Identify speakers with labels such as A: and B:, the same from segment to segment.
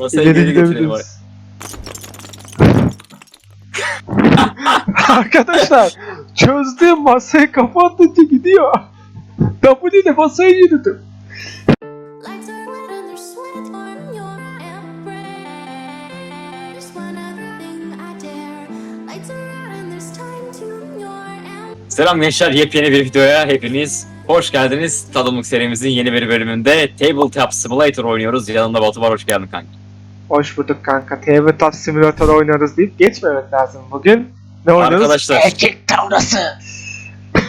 A: Masayı
B: İleri
A: geri götürelim.
B: gidebiliriz. Arkadaşlar çözdüğüm masayı kapatınca gidiyor. W ile masayı yürüdüm.
C: Lights are red and there's sweat on your embrace. When everything I dare, lights are out and there's time to your embrace.
A: Selam gençler, yepyeni bir videoya hepiniz hoş geldiniz. Tadımlık serimizin yeni bir bölümünde Tabletop Simulator oynuyoruz. Yanımda Batu var, hoş geldin kanka.
B: Hoş bulduk kanka. Tabletop Simulator oynarız deyip geçmemek lazım bugün. Ne oynuyoruz?
A: Arkadaşlar.
B: Erkek tavrası.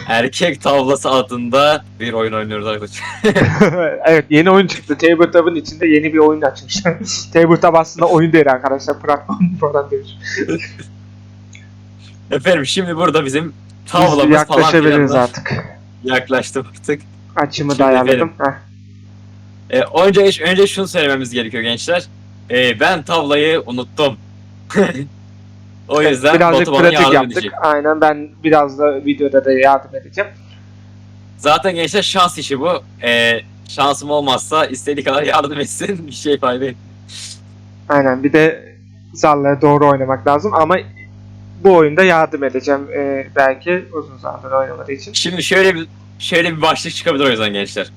A: Erkek Tavlası adında bir oyun oynuyoruz arkadaşlar.
B: evet yeni oyun çıktı. Tabletop'un içinde yeni bir oyun açmışlar. Tabletop aslında oyun değil arkadaşlar. Platform falan değil.
A: Efendim şimdi burada bizim
B: Biz
A: tavlamız falan
B: yaklaşabiliriz
A: filanlar
B: artık.
A: yaklaştım artık.
B: Açımı da ayarladım.
A: Ee, önce önce şunu söylememiz gerekiyor gençler. Ee, ben tavlayı unuttum. o yüzden
B: Birazcık
A: Batu bana
B: pratik
A: yardım
B: yaptık.
A: edecek.
B: Aynen ben biraz da videoda da yardım edeceğim.
A: Zaten gençler şans işi bu. Ee, şansım olmazsa istediği kadar yardım etsin bir şey fayda etmez.
B: Aynen bir de zarlara doğru oynamak lazım ama bu oyunda yardım edeceğim ee, belki uzun zamandır oynamadığı için.
A: Şimdi şöyle bir şöyle bir başlık çıkabilir o yüzden gençler.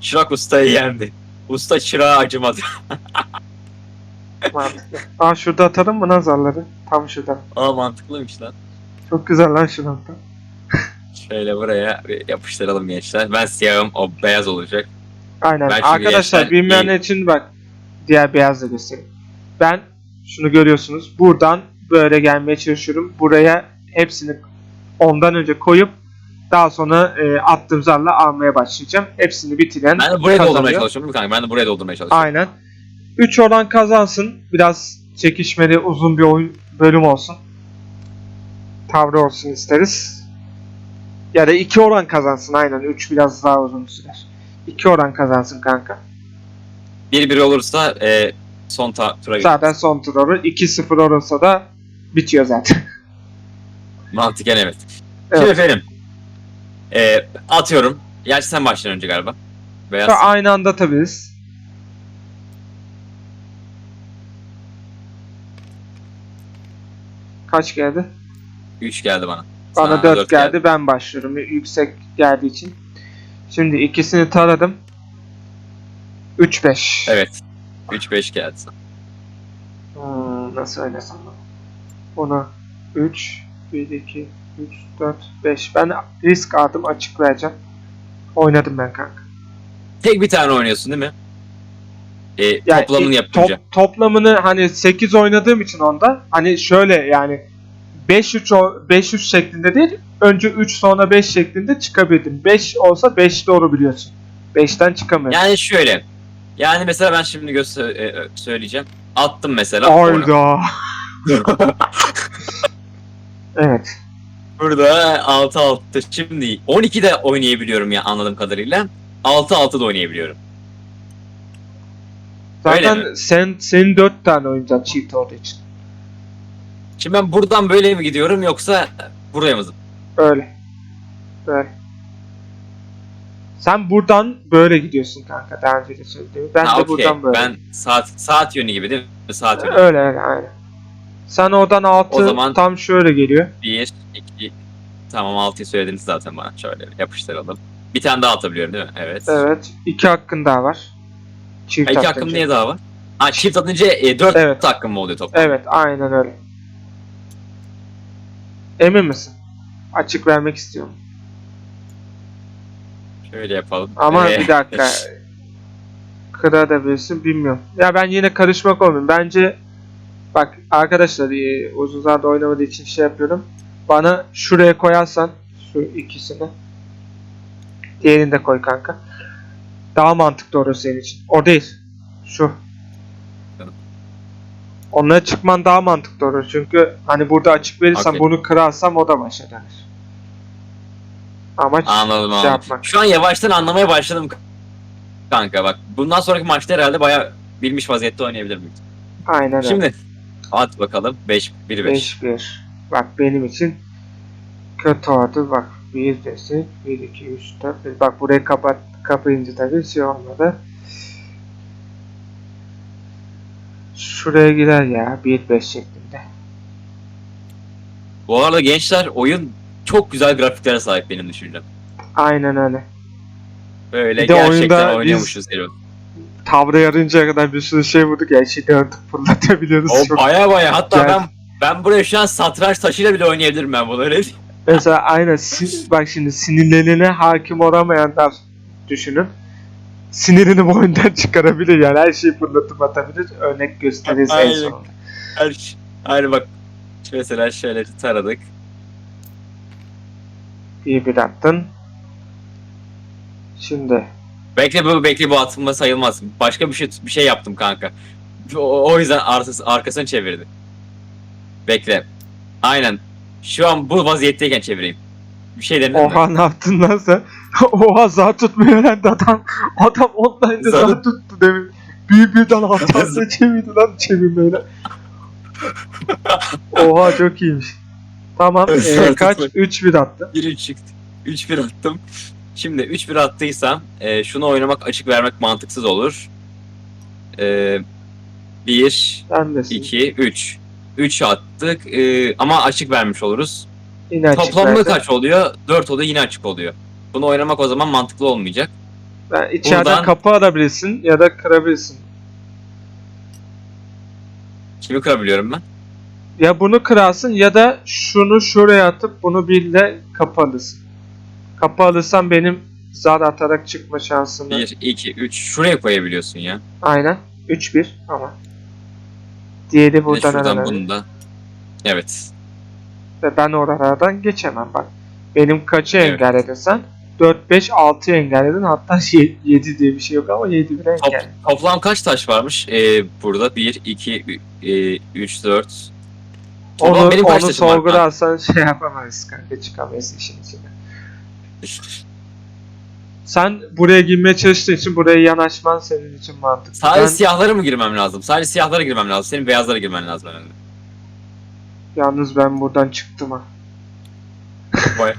A: Çırak ustayı yendi. Usta çırağa acımadı.
B: Mantıklı. Aa şurada atalım mı lan zarları? Tam şurada.
A: Aa mantıklıymış lan.
B: Çok güzel lan şu nokta.
A: Şöyle buraya bir yapıştıralım gençler. Ben siyahım, o beyaz olacak.
B: Aynen.
A: Ben çünkü
B: Arkadaşlar
A: gençler-
B: bilmeyenler için bak diğer beyaz da göstereyim. Ben şunu görüyorsunuz. Buradan böyle gelmeye çalışıyorum. Buraya hepsini ondan önce koyup daha sonra e, attığım zarla almaya başlayacağım. Hepsini bitiren
A: Ben de buraya doldurmaya
B: kazanıyor.
A: çalışıyorum değil mi kanka? Ben de buraya doldurmaya çalışıyorum.
B: Aynen. 3 olan kazansın. Biraz çekişmeli uzun bir oyun bölüm olsun. Tavrı olsun isteriz. Ya da 2 oran kazansın aynen. 3 biraz daha uzun sürer. 2 oran kazansın kanka.
A: 1-1 olursa e, son ta- tura.
B: Zaten son tur olur. 2-0 olursa da bitiyor zaten.
A: Mantıken evet.
B: Evet.
A: Şimdi efendim. E, atıyorum. Gerçi sen başla önce galiba. Beyaz.
B: Aynı anda atabiliriz. Kaç geldi?
A: 3 geldi bana.
B: Bana
A: Sana
B: 4
A: dört
B: geldi. Ben başlıyorum. Yüksek geldiği için. Şimdi ikisini taradım. 3-5.
A: Evet. 3-5 geldi sana.
B: Hmm, nasıl oynasam ben? Ona 3, 1, 2, 3, 4, 5. Ben risk aldım açık vereceğim. Oynadım ben kanka.
A: Tek bir tane oynuyorsun değil mi? E,
B: Yani
A: toplamını
B: ilk
A: yapınca.
B: top- toplamını hani 8 oynadığım için onda hani şöyle yani 5-3 o- 5-3 şeklinde değil önce 3 sonra 5 şeklinde çıkabildim. 5 olsa 5 doğru biliyorsun. 5'ten çıkamıyorum.
A: Yani şöyle. Yani mesela ben şimdi göster e, e, söyleyeceğim. Attım mesela. ona.
B: Hayda. evet.
A: Burada 6 6 şimdi 12 de oynayabiliyorum ya anladığım kadarıyla. 6 6 da oynayabiliyorum. Öyle
B: Zaten sen senin 4 tane oyuncak çift olduğu için.
A: Şimdi ben buradan böyle mi gidiyorum yoksa buraya mı?
B: Öyle. Böyle. Sen buradan böyle gidiyorsun kanka. Daha önce de söyledim. Ben
A: Ha,
B: de
A: okey.
B: buradan böyle.
A: Ben saat saat yönü gibi değil mi? Saat yönü.
B: Öyle öyle aynen. Sen oradan 6
A: O zaman-
B: tam şöyle geliyor.
A: 1 2 Tamam 6'yı söylediniz zaten bana. Şöyle yapıştıralım. Bir tane daha atabiliyorum değil mi? Evet.
B: Evet. 2 hakkın daha var. Çift atınca.
A: hakkım niye daha var? Ha çift atınca e, 4
B: Evet.
A: hakkım mı oluyor toplam?
B: Evet aynen öyle. Emin misin? Açık vermek istiyorum.
A: Şöyle yapalım.
B: Ama
A: Ee,
B: bir dakika. Kırabilirsin bilmiyorum. Ya ben yine karışmak olmuyorum. Bence bak arkadaşlar e, uzun zamandır oynamadığı için şey yapıyorum. Bana şuraya koyarsan şu ikisini diğerini de koy kanka. Daha mantıklı olur senin için. O değil. Şu. Onlara çıkman daha mantıklı olur. Çünkü hani burada açık verirsem
A: Okey.
B: bunu kırarsam o da başa dönür. Amaç
A: Anladım
B: şey
A: anladım.
B: yapmak.
A: Şu an yavaştan anlamaya başladım kanka bak. Bundan sonraki maçta herhalde bayağı bilmiş vaziyette oynayabilir miyim?
B: Aynen öyle.
A: Şimdi at bakalım 5 1 5.
B: 5 1. Bak benim için kötü oldu. Bak 1 desek 1 2 3 4 5. Bak burayı kapat kapayınca tabii şey olmadı. şuraya girer ya 1-5 şeklinde.
A: Bu arada gençler oyun çok güzel grafiklere sahip benim düşüncem.
B: Aynen öyle.
A: Böyle
B: Bir de
A: gerçekten
B: biz-
A: oynuyormuşuz diyorum.
B: Tavra yarıncaya kadar bir sürü şey vurduk ya şey döndük fırlatabiliyoruz.
A: O
B: Çok-
A: baya baya hatta
B: Gel-
A: ben ben buraya şu an satranç taşıyla bile oynayabilirim ben bunu öyle.
B: Mesela aynen sin- bak şimdi sinirlerine hakim olamayanlar düşünün. Sinirini bu oyundan çıkarabilir yani her şeyi fırlatıp atabilir. Örnek gösteririz en sonunda.
A: Her şey- Hayır bak mesela şöyle taradık.
B: İyi bir attın. Şimdi
A: Bekle bu bekle bu atılma sayılmaz. Başka bir şey bir şey yaptım kanka. O, o yüzden arkası, arkasını çevirdi. Bekle. Aynen. Şu an bu vaziyetteyken çevireyim. Bir şey mi?
B: oha ne yaptın lan sen? oha zar tutmuyor lan adam. Adam online'da
A: Zar-
B: zar tuttu demin. Bir birden hatasını çevirdi lan çevirmeyle. oha çok iyiymiş. Tamam
A: Zar
B: kaç?
A: tutmak.
B: 3-1 attı.
A: 1-3 çıktı. 3-1 attım. Şimdi 3-1 attıysam e, şunu oynamak açık vermek mantıksız olur. E, 1,
B: Ben de
A: 2, 3. 3 attık e, ama açık vermiş oluruz.
B: Yine
A: Toplamda kaç oluyor? 4 oluyor yine açık oluyor. Bunu oynamak o zaman mantıklı olmayacak.
B: Ben içeriden
A: Buradan-
B: kapı alabilirsin ya da kırabilirsin.
A: Kimi kırabiliyorum ben?
B: Ya bunu kırarsın ya da şunu şuraya atıp bunu birle kapı alırsın. Kapı alırsan benim zar atarak çıkma şansını.
A: 1, 2, 3. Şuraya koyabiliyorsun ya.
B: Aynen. 3-1 ama. Diğeri
A: Bir de
B: buradan
A: şuradan bunu da. Evet.
B: Ve ben oralardan geçemem bak. Benim kaçı
A: Evet.
B: engelledin sen? 4, 5, 6 engelledin. Hatta 7 diye bir şey yok ama 7 bir
A: Top,
B: engel.
A: toplam kaç taş varmış? Ee, burada 1, 2, 3, 4. Toplam
B: Onu,
A: benim kaç
B: onu sorgularsan şey yapamayız kanka çıkamayız işin içine. Sen buraya girmeye çalıştığın için buraya yanaşman senin için mantıklı.
A: Sadece
B: Ben
A: siyahlara mı girmem lazım? Sadece siyahlara girmem lazım. Senin beyazlara girmen lazım herhalde.
B: Yalnız ben buradan çıktım ha.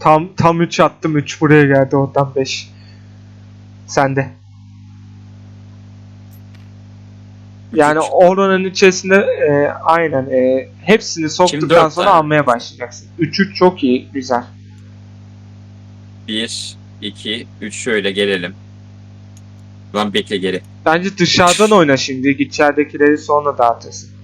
B: Tam tam 3 attım 3 buraya geldi oradan 5. Sende. Yani oranın içerisinde e, aynen e, hepsini soktuktan
A: dört
B: sonra
A: tane.
B: almaya başlayacaksın. 3 3 çok iyi, güzel.
A: 1, 2, 3 şöyle gelelim. Lan bekle geri.
B: Bence dışarıdan oyna şimdi. İçeridekileri sonra dağıtırsın.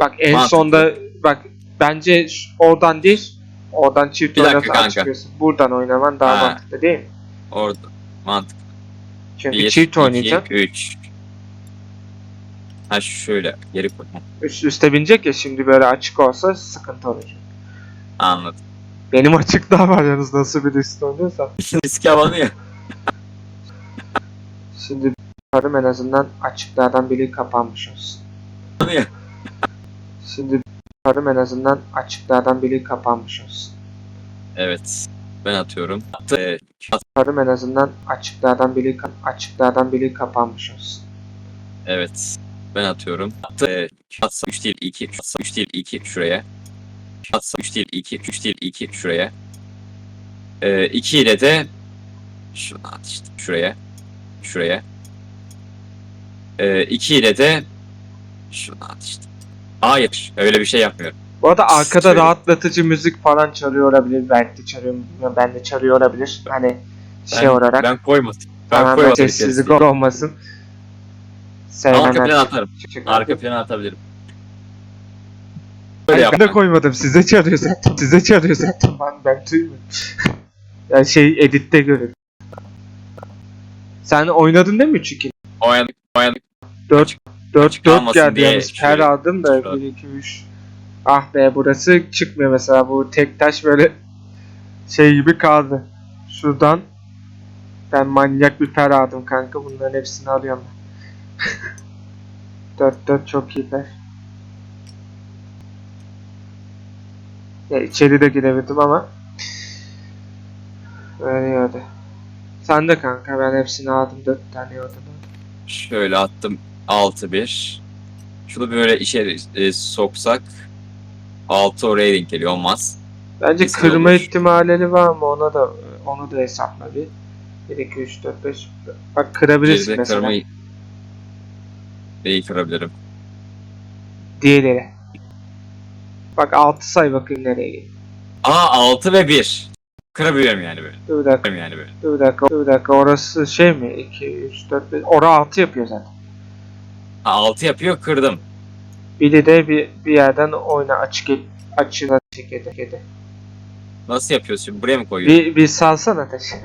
B: Bak en
A: Mantıklı.
B: sonda bak bence oradan değil oradan çift
A: Bir dakika
B: oynasa
A: kanka.
B: açıklıyorsun. Buradan oynaman daha
A: Ha.
B: mantıklı değil mi?
A: Orada. Mantık.
B: Çünkü
A: 1,
B: çift
A: 2,
B: oynayacaksın.
A: 3. Ha şöyle geri koy.
B: Üst üste binecek ya şimdi böyle açık olsa sıkıntı olacak.
A: Anladım.
B: Benim açık daha var yalnız nasıl bir üst oynuyorsam.
A: Risk alanı ya.
B: Şimdi bakarım en azından açıklardan biri kapanmış olsun.
A: ya.
B: Şimdi bakarım en azından açıklardan biri kapanmış olsun.
A: Evet. Ben atıyorum. Ee,
B: Bakarım en azından açıklardan biri açıklardan biri kapanmış olsun.
A: Evet. Ben atıyorum. Ee, Atsam 3 değil 2. Atsam 3 değil 2 şuraya. Atsam 3 değil 2. 3 değil 2 şuraya. Ee, 2 ile de şunu at işte şuraya. Şuraya. Ee, 2 ile de şunu at işte. Hayır. Öyle bir şey yapmıyorum.
B: Bu arada arkada
A: Şöyle.
B: rahatlatıcı müzik falan çalıyor olabilir. Belki de çalıyor. bilmiyorum. Ben de çalıyor olabilir. Hani şey
A: Ben,
B: olarak
A: ben koymadım. Ben
B: tamamen
A: koymadım.
B: sessizlik
A: içerisine.
B: olmasın.
A: Arka
B: Sevmeden
A: plana atarım. Arka plana atabilirim. Böyle
B: Hayır, ben de koymadım. Size çalıyor zaten. Size çalıyor zaten. Ben, ben duymuyorum. yani şey editte görün. Sen oynadın değil mi 3-2?
A: Oynadık. Oynadık.
B: 4 4 4
A: kalmasın
B: geldi
A: diye
B: yalnız. Per
A: şöyle-
B: aldım da
A: şöyle.
B: 1 2 3. Ah be burası çıkmıyor mesela bu tek taş böyle şey gibi kaldı. Şuradan ben manyak bir per aldım kanka. Bunların hepsini alıyorum ben. 4 4 çok iyi per. Ya içeri de giremedim ama Veriyordu. Sen de kanka ben hepsini aldım 4 tane yordum.
A: Şöyle attım 6-1. Şunu böyle içeri e, soksak 6 oraya denk geliyor olmaz.
B: Bence
A: Kesin
B: kırma
A: olur.
B: ihtimali var mı ona da onu da hesapla bir. 1 2 3 4 5 bak kırabilirsin
A: Geride
B: mesela.
A: kırmayı Neyi kırabilirim?
B: Diğerleri. Bak 6 say bakayım nereye gidiyor.
A: Aa 6 ve 1. Kırabiliyorum yani böyle.
B: Dur bir dakika.
A: Yani böyle.
B: Dur bir dakika. Dur bir dakika. Orası şey mi? 2, 3, 4, 5. Ora 6 yapıyor zaten.
A: Ha, 6 yapıyor kırdım.
B: Biri de bir, bir yerden oyna açık et. Açına çekedi. çekedi.
A: Nasıl yapıyorsun? Buraya mı koyuyorsun?
B: Bir, bir salsana taşı.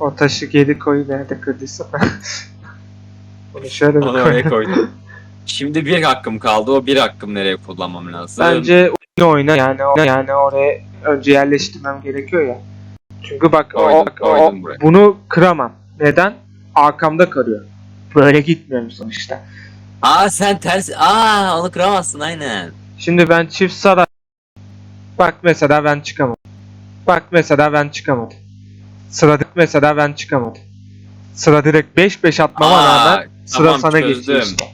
B: o taşı geri koy nerede kırdıysa. Onu şöyle bir
A: Onu oraya
B: koy.
A: koydum. Şimdi bir hakkım kaldı. O bir hakkım nereye kullanmam lazım?
B: Bence oyunu oyna yani o- yani oraya önce yerleştirmem gerekiyor ya. Çünkü bak o,
A: Koydum,
B: o-
A: koydum buraya.
B: bunu kıramam. Neden? Arkamda kalıyor. Böyle gitmiyorum sonuçta.
A: Aa sen ters... Aa onu kıramazsın aynen.
B: Şimdi ben çift saray. Bak mesela ben çıkamadım. Bak mesela ben çıkamadım. Sıradık mesela ben çıkamadım. Sıra direkt 5-5 atmama
A: Aa,
B: rağmen sıra
A: tamam,
B: sana
A: çözdüm.
B: geçiyor işte.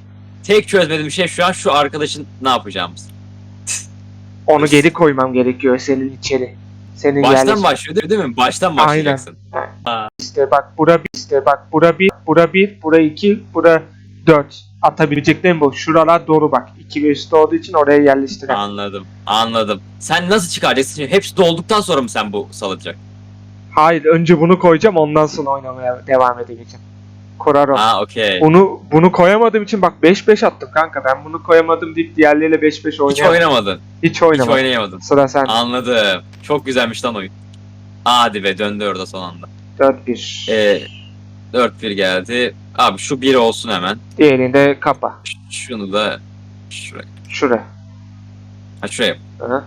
A: Tek çözmediğim şey şu an şu arkadaşın ne yapacağımız.
B: Onu geri koymam gerekiyor senin içeri. Senin
A: Baştan
B: yerleştir-
A: başlıyor değil mi? Baştan
B: Aynen. İşte bak bura bir işte bak bura bir, bura bir, bura iki, bura dört. Atabileceklerim bu. Şuralar doğru bak. İki ve üstü olduğu için oraya yerleştirelim.
A: Anladım. Anladım. Sen nasıl çıkaracaksın? Hepsi dolduktan sonra mı sen bu salacak?
B: Hayır önce bunu koyacağım ondan sonra oynamaya devam edeceğim. Kurar o.
A: Aa okey.
B: Bunu bunu koyamadığım için bak 5-5 attım kanka. Ben bunu koyamadım deyip diğerleriyle 5-5
A: Hiç
B: oynayamam.
A: oynamadın.
B: Hiç
A: Hiç
B: oynamadım.
A: oynayamadın.
B: Sıra sen.
A: Anladım. Çok güzelmiş lan oyun. Hadi be döndü orada son anda.
B: 4-1.
A: Ee, 4-1 geldi. Abi şu 1 olsun hemen.
B: Diğerini de kapa.
A: Ş- Şunu da şuraya.
B: Şuraya.
A: Ha şuraya.
B: Hı.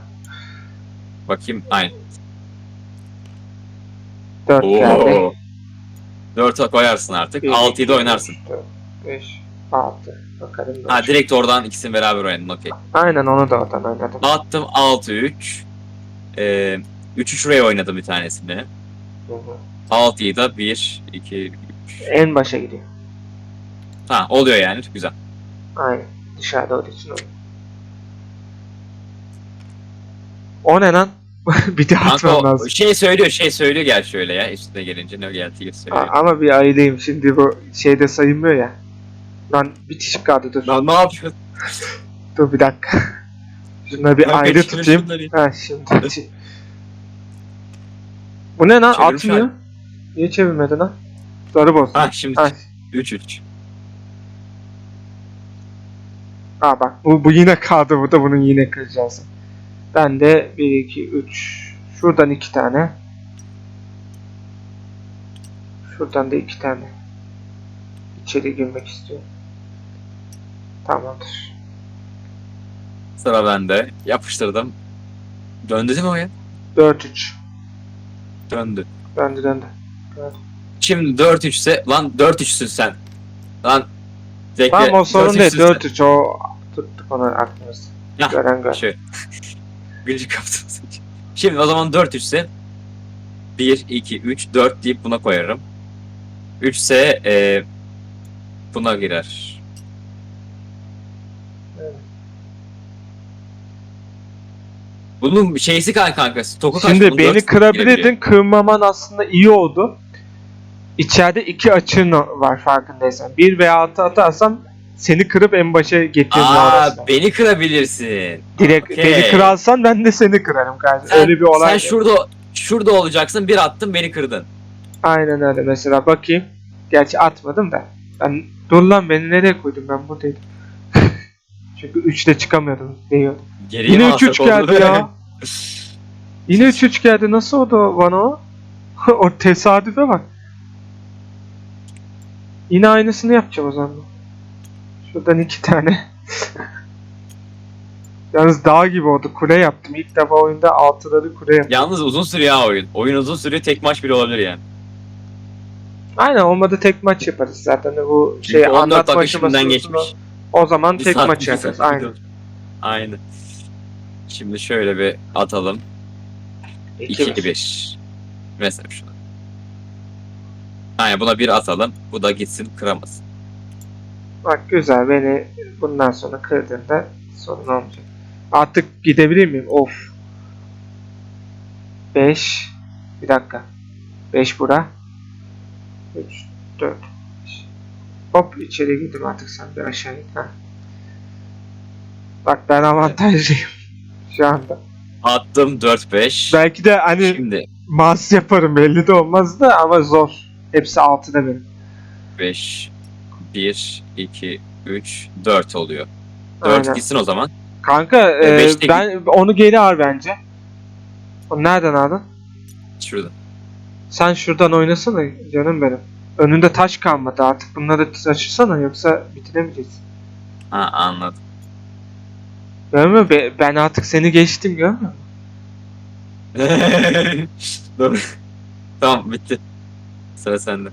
A: Bakayım. Aynen.
B: 4 geldi.
A: Oo. 4'e koyarsın artık. 6'yı da oynarsın.
B: 4, 5, 6. Bakalım.
A: Ha direkt oradan ikisini beraber oynadın. Okey.
B: Aynen onu da oradan oynadım.
A: Attım 6-3. Ee, 3'ü şuraya oynadım bir tanesini.
B: Hı hı.
A: 6'yı da 1, 2, 3.
B: En başa gidiyor.
A: Ha oluyor yani. Güzel.
B: Aynen. Dışarıda olduğu için oluyor. O ne lan? bir daha
A: Kanka
B: atmam lazım.
A: şey söylüyor şey söylüyor gel şöyle ya. Üstüne gelince ne geldiği
B: A-
A: söylüyor.
B: ama bir aileyim şimdi bu şeyde sayılmıyor ya. Lan bitiş kaldı dur.
A: Lan ne yapıyorsun?
B: Dur bir dakika. Şunları bir
A: Kanka,
B: ayrı tutayım. Ha şimdi. bu ne lan?
A: Çevirmiş
B: Atmıyor. Niye çevirmedi lan? Sarı boz.
A: Ha şimdi
B: Ha.
A: 3-3.
B: Ha bak bu, bu yine kaldı burada bunun yine kıracağız. Ben de 1 2 3 şuradan 2 tane. Şuradan da 2 tane. İçeri girmek istiyorum. Tamamdır.
A: Sıra bende. Yapıştırdım. Döndü değil mi o ya?
B: 4 3.
A: Döndü.
B: Döndü döndü.
A: Şimdi 4-3 ise lan 4-3'sün sen. Lan bekle.
B: Tamam o sorun
A: 4-3'sün
B: değil.
A: sen.
B: 4 3 o tuttuk onu aklımızda.
A: Ya,
B: Gören gör.
A: Şöyle. Gıcık kaptım. Şimdi o zaman 4 3 ise 1, 2, 3, 4 deyip buna koyarım. 3 ise e, buna girer.
B: Evet.
A: Bunun şeysi kan kankası. Toku?
B: Şimdi beni kırabilirdin. Kırmaman aslında iyi oldu. İçeride iki açığın var farkındaysan. Bir veya altı atarsam seni kırıp en başa getiririm
A: Aa,
B: orasına.
A: beni kırabilirsin.
B: Direkt
A: okey.
B: beni kırarsan ben de seni kırarım kardeşim.
A: Sen,
B: öyle bir olay.
A: Sen
B: yok.
A: şurada şurada olacaksın. Bir attın beni kırdın.
B: Aynen öyle mesela bakayım. Gerçi atmadım da. Ben dur lan beni nereye koydum ben buradaydım. Çünkü 3'te çıkamıyordum.
A: Geriye
B: Yine
A: mi
B: 3 3
A: alsak olur
B: geldi ya. Yine 3 3 geldi. Nasıl oldu bana o? o tesadüfe bak. Yine aynısını yapacağım o zaman. Şuradan iki tane. Yalnız dağ gibi oldu. Kule yaptım. İlk defa oyunda altıları kule yaptım.
A: Yalnız uzun sürüyor ha oyun. Oyun uzun sürüyor. Tek maç bile olabilir yani.
B: Aynen olmadı tek maç yaparız zaten. Bu
A: Çünkü
B: şey
A: 14
B: anlatma
A: dakika şimdiden
B: aşamasında
A: geçmiş.
B: O zaman
A: Bir
B: tek
A: saat-
B: maç
A: bir
B: yaparız.
A: saat
B: Aynen.
A: Aynen. Şimdi şöyle bir atalım.
B: 2
A: 2-1. Mesela şuna. Aynen buna bir atalım. Bu da gitsin kıramasın.
B: Bak güzel beni bundan sonra kırdığında sorun olmayacak. Artık gidebilir miyim? Of. 5 Bir dakika. 5 bura. 3 4 Hop içeri girdim artık sen bir aşağı git. Ha. Bak ben avantajlıyım. Şu anda.
A: Attım 4-5.
B: Belki de hani
A: Şimdi
B: mas yaparım belli de olmaz da ama zor. Hepsi 6'da benim.
A: 5, 1, 2, 3, 4 oluyor. 4
B: Aynen.
A: gitsin o zaman.
B: Kanka
A: E, beşte
B: ben onu geri al bence. Nereden aldın?
A: Şurada.
B: Sen şuradan oynasana canım benim. Önünde taş kalmadı artık bunları taşısana yoksa bitiremeyeceksin.
A: Ha anladım.
B: Musun? Be- Ben artık seni geçtim görmüyor musun?
A: Doğru. tamam bitti. Sıra sende.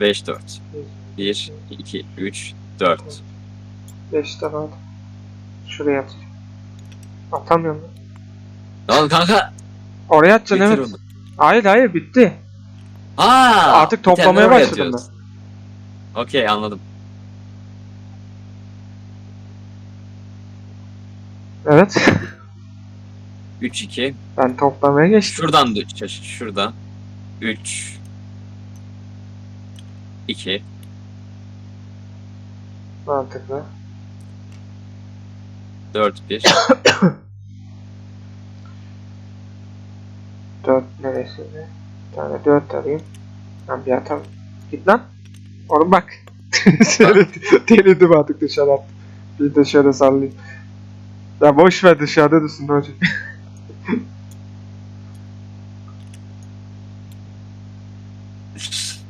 A: 5 4. 1 2 3 4.
B: 5 tane. Şuraya atayım. Atamıyorum. lan.
A: Kanka.
B: Oraya atacaksın
A: Bitir
B: evet.
A: onu.
B: Hayır hayır bitti.
A: Ha,
B: Artık toplamaya başladım
A: atıyoruz. Okey anladım.
B: Evet.
A: 3 2.
B: ben toplamaya geçtim.
A: Şuradan da şuradan. 3 2
B: Mantıklı.
A: 4 1
B: 4 neresinde? Bir tane 4 alayım. Ben bir atam. Git lan. Oğlum bak. Delirdim artık dışarı attım. Bir şöyle sallayayım. Ya boş ver dışarıda dursun ne olacak?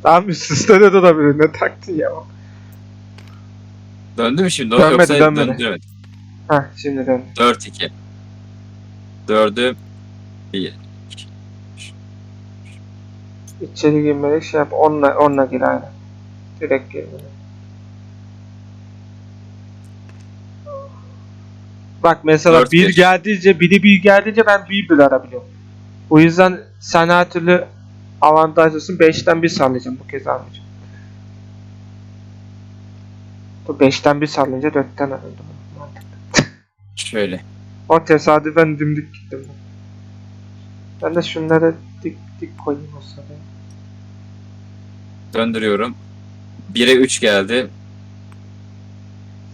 B: Tamam üst üste de durabilir. Ne taktın ya?
A: Döndü mü şimdi?
B: Dönmedi,
A: Yoksa
B: dönmedi.
A: döndüremedi.
B: Heh şimdi dön.
A: 4 2 4'ü 1
B: İçeri girmelik şey yap. Onunla, onunla gir aynen. Direkt girmeli. Bak mesela
A: Dört
B: bir
A: bir.
B: geldiğince biri bir geldiğince ben bir bir arabiliyorum. O yüzden sen her türlü avantajlısın. 5'ten 1 sallayacağım bu kez almayacağım. Bu 5'ten 1 sallayınca 4'ten alındım.
A: Şöyle.
B: O tesadüfen dimdik gittim. ben. De şunları dik dik koyayım o sıraya.
A: Döndürüyorum. 1'e 3 geldi.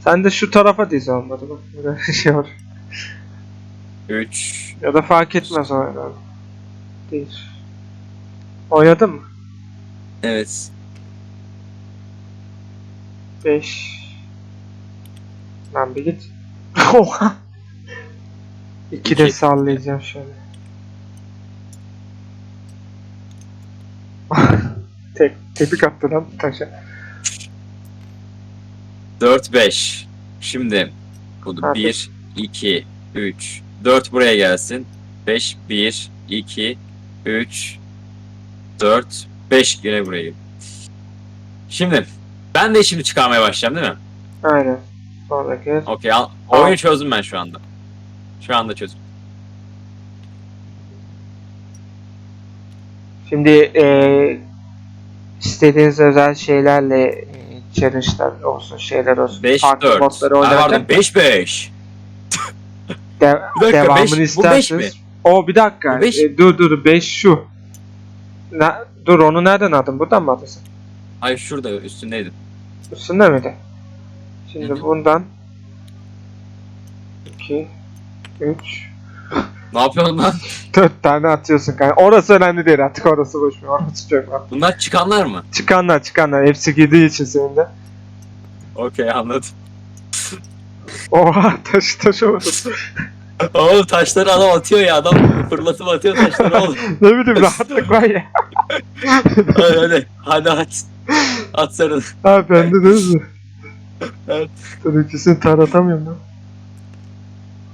B: Sen de şu tarafa diz olmadı bak. Böyle şey var.
A: 3
B: Ya da fark etmez o herhalde. Değil. Oynadın mı?
A: Evet.
B: 5 Lan bir git. Oha. İki de sallayacağım şöyle. Tek, tepik attı lan taşa.
A: 4 5. Şimdi bu
B: Ha,
A: 1 2 3 4 buraya gelsin. 5 1 2 3 4 5 yine buraya. gel. Şimdi ben de şimdi çıkarmaya başlayacağım değil mi?
B: Aynen. Sonraki.
A: Okey. al- Oyunu çözdüm ben şu anda. Şu anda çözdüm.
B: Şimdi eee istediğiniz özel şeylerle e, challenge'lar olsun, şeyler olsun.
A: 5
B: farklı
A: 4.
B: modları oynarken
A: pardon 5 5.
B: de-
A: Bir dakika,
B: devamını
A: beş- bu beş
B: isterseniz. O bir dakika.
A: Bu beş-
B: E, dur dur 5 şu. Na, dur onu nereden aldın? Buradan mı aldın sen?
A: Hayır şurada üstündeydi.
B: Üstünde miydi? Şimdi
A: Hı hı.
B: bundan 2 3
A: Ne yapıyorsun lan?
B: 4 tane atıyorsun kanka. Orası önemli değil artık orası boş ver. Orası çok var.
A: Bunlar çıkanlar mı?
B: Çıkanlar çıkanlar hepsi girdiği için senin de.
A: Okey anladım.
B: Oha taş taş oldu.
A: Oğlum taşları adam atıyor ya adam fırlatıp atıyor taşları oğlum.
B: ne bileyim rahatlık var ya.
A: hadi hadi hadi at. At sarını.
B: Ha bende de hızlı.
A: Evet.
B: İkisini taratamıyorum lan.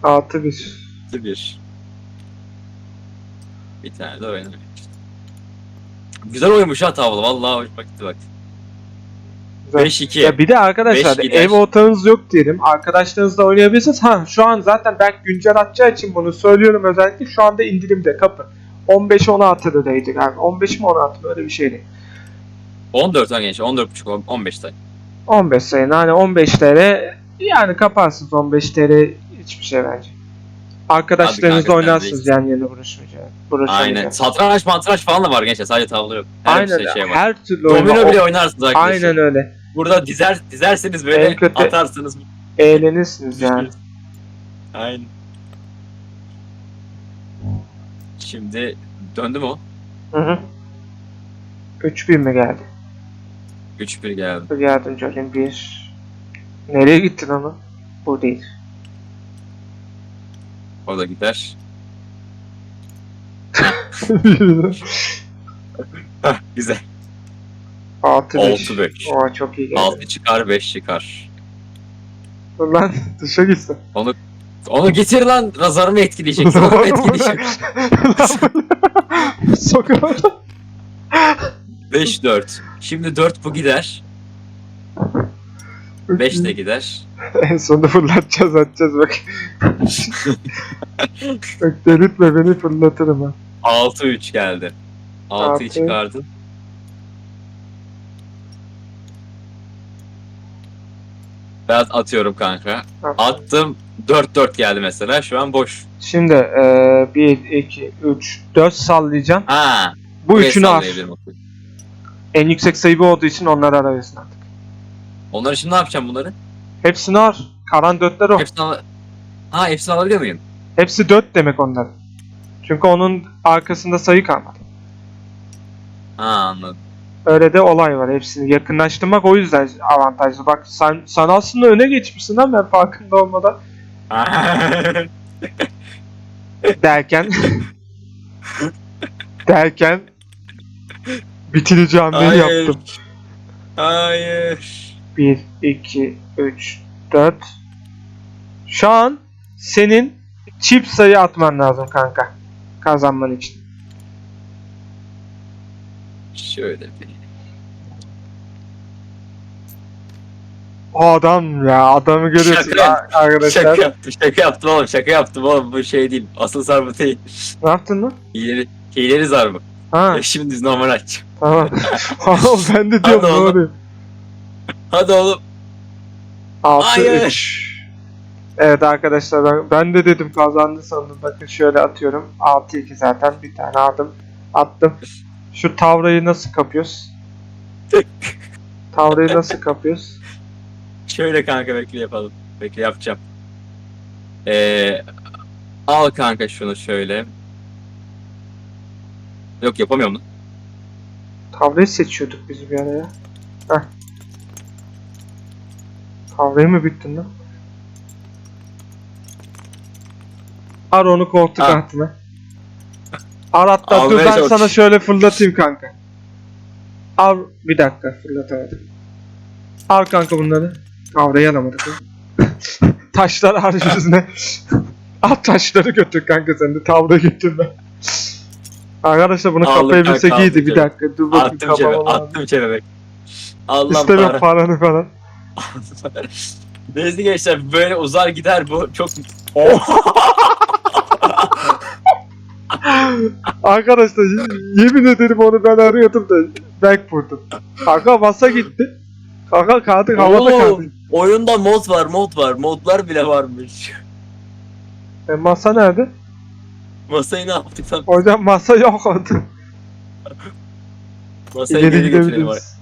B: 6 1.
A: Bir. Bir tane de oynamak. Güzel oyunmuş ha tavla vallahi hoşuma gitti bak. 5-2.
B: Ya bir de arkadaşlar
A: Beş gider.
B: ev ortağınız yok diyelim. Arkadaşlarınızla oynayabilirsiniz. Ha şu an zaten ben güncel atacağı için bunu söylüyorum özellikle. Şu anda indirimde kapı. 15-16 liraydı galiba. 15 mi 16 mı öyle bir şeydi.
A: 14 tane genç 14.5 15 tane.
B: 15 sayın hani 15 TL yani kaparsınız 15 TL hiçbir şey bence. Arkadaşlarınızla
A: kanka,
B: oynarsınız
A: sendeyiz.
B: yan yana.
A: Aynen. Satranç mantraç falan da var gençler. Sadece tavla yok. Her
B: Aynen.
A: bir şey var.
B: Her türlü oyna.
A: Domino bile oynarsınız arkadaşlar.
B: Aynen öyle.
A: Burada dizer dizerseniz
B: En
A: böyle
B: kötü-
A: atarsınız.
B: Eğlenirsiniz yani.
A: Aynen. Şimdi döndü mü o?
B: Hı hı. 3000 mi geldi?
A: 3-1 geldi.
B: Dur yardımcı olayım. Bir. Nereye gittin onu? Bu değil.
A: O da gider. Hah güzel.
B: 6 5.
A: 6 5.
B: Oha çok iyi geldi.
A: 6 çıkar 5 çıkar.
B: Dur lan dışa gitsin.
A: Onu getir lan. Nazarımı etkileyecek. Nazarımı etkileyecek.
B: Sokağa.
A: 5 4. Şimdi 4 bu gider. 5 de gider.
B: En sonunda fırlatacağız atacağız bak. bak delirtme beni fırlatırım ha.
A: 6 3 geldi. 6'yı
B: Altı.
A: çıkardın. Ben atıyorum kanka. Attım. 4 4 geldi mesela. Şu an boş.
B: Şimdi eee 1, 2, 3, 4 sallayacağım.
A: Ha.
B: Bu üçünü al. En yüksek sayı bu olduğu için onları arayasın artık.
A: Onları şimdi ne yapacağım bunları?
B: Hepsini al. Karan dörtler o.
A: Hepsini al. Ha hepsini alabiliyor muyum?
B: Hepsi 4 demek onların. Çünkü onun arkasında sayı kalmadı.
A: Ha anladım.
B: Öyle de olay var. Hepsini yakınlaştırmak o yüzden avantajlı. Bak sen, sen aslında öne geçmişsin ama ben farkında olmadan derken derken bitirici hamleyi
A: Hayır.
B: yaptım.
A: Hayır.
B: 1, 2, 3, 4. Şu an senin çift sayı atman lazım kanka. Kazanman için.
A: Şöyle bir.
B: O adam ya adamı görüyorsun
A: Şaka.
B: a- arkadaşlar.
A: Şaka yaptım, şaka yaptım oğlum, şaka yaptım oğlum. Bu şey değil, asıl zarfı değil.
B: Ne yaptın lan?
A: Hileli, hileli zarfı.
B: Ha
A: E, Şimdi normal aç.
B: tamam. Oğlum ben de diyorum ne
A: oğlum.
B: oluyor?
A: Hadi oğlum.
B: 6
A: Hayır.
B: 3. Evet arkadaşlar ben, ben de dedim kazandı sandım. Bakın şöyle atıyorum. 6 2 zaten bir tane aldım. Attım. Şu tavrayı nasıl kapıyoruz? Tavrayı nasıl kapıyoruz?
A: Şöyle kanka bekle yapalım. Bekle yapacağım. Ee, al kanka şunu şöyle. Yok yapamıyorum lan.
B: Tavrayı seçiyorduk biz bir ara ya. Heh. Tavrayı mı bittin lan? Ar onu koltuk
A: Ha.
B: altına. Ar hatta dur
A: Almaya
B: ben
A: çalış.
B: sana şöyle fırlatayım kanka. Al bir dakika fırlatamadım. Al kanka bunları. Tavrayı alamadık ya. Taşlar ar yüzüne. Al taşları götür kanka sen de tavrayı götürme. Arkadaşlar bunu kapayabilsek
A: kanka,
B: iyiydi
A: aldık
B: bir dakika dur bakayım
A: Attım cebe,
B: kapamam lazım.
A: attım cebe. Allah
B: İstemiyorum
A: para.
B: paranı falan.
A: Neyse gençler böyle uzar gider bu. Çok...
B: Arkadaşlar yemin ederim onu ben arıyordum da back vurdum. Kanka masa gitti. Kanka kaldık havada kaldık.
A: Oyunda mod var, mod var. Modlar bile varmış.
B: E, masa nerede?
A: Masayı ne yaptık lan?
B: Hocam masa yok orada.
A: Masayı
B: İleri
A: geri götürelim.
B: gidebiliriz.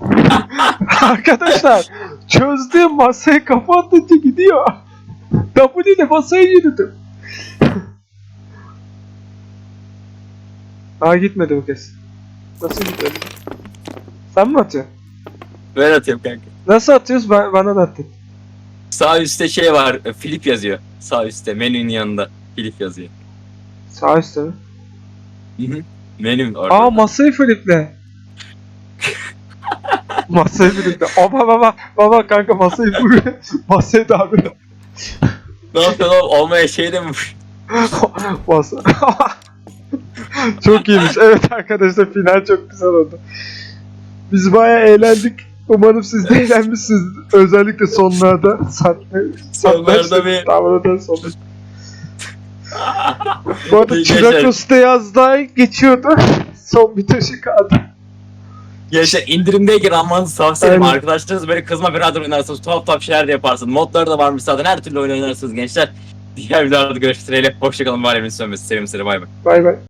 B: Arkadaşlar çözdüğüm masayı kapatınca gidiyor. W ile masayı yürüdüm. Aa gitmedi bu kez. Nasıl gitmedi? Sen mi atıyorsun?
A: Ben atıyorum kanka.
B: Nasıl atıyoruz? Ben, bana da atın.
A: Sağ üstte şey var, e, Filip yazıyor. Sağ üstte, menünün yanında. Filip yazıyor.
B: Sağ üstte mi?
A: Menü orada.
B: Aa masayı fliple. masayı fliple. Aa baba baba baba kanka masayı fliple. masayı da abi.
A: ne yapıyorsun oğlum? Olmaya şey de mi?
B: Masa. Çok iyiymiş. Evet arkadaşlar final çok güzel oldu. Biz bayağı eğlendik. Umarım siz de eğlenmişsiniz. Özellikle sonlarda. Satma,
A: Sonlarda bir-
B: Tavradan sonra. Bu arada
A: İyi
B: Çırak
A: geçer.
B: Usta yazdığı geçiyordu. Son bir taşı kaldı.
A: Gençler indirimdeyken almanızı tavsiye ederim. Arkadaşlarınız böyle kızma birader oynarsınız. Tuhaf tuhaf şeyler de yaparsınız. Modları da varmış zaten. Her türlü oyun oynarsınız gençler. Diğer videolarda görüşmek dileğiyle. Hoşçakalın. Var sönmesi. Sevim seni. Bay bay.
B: Bay bay.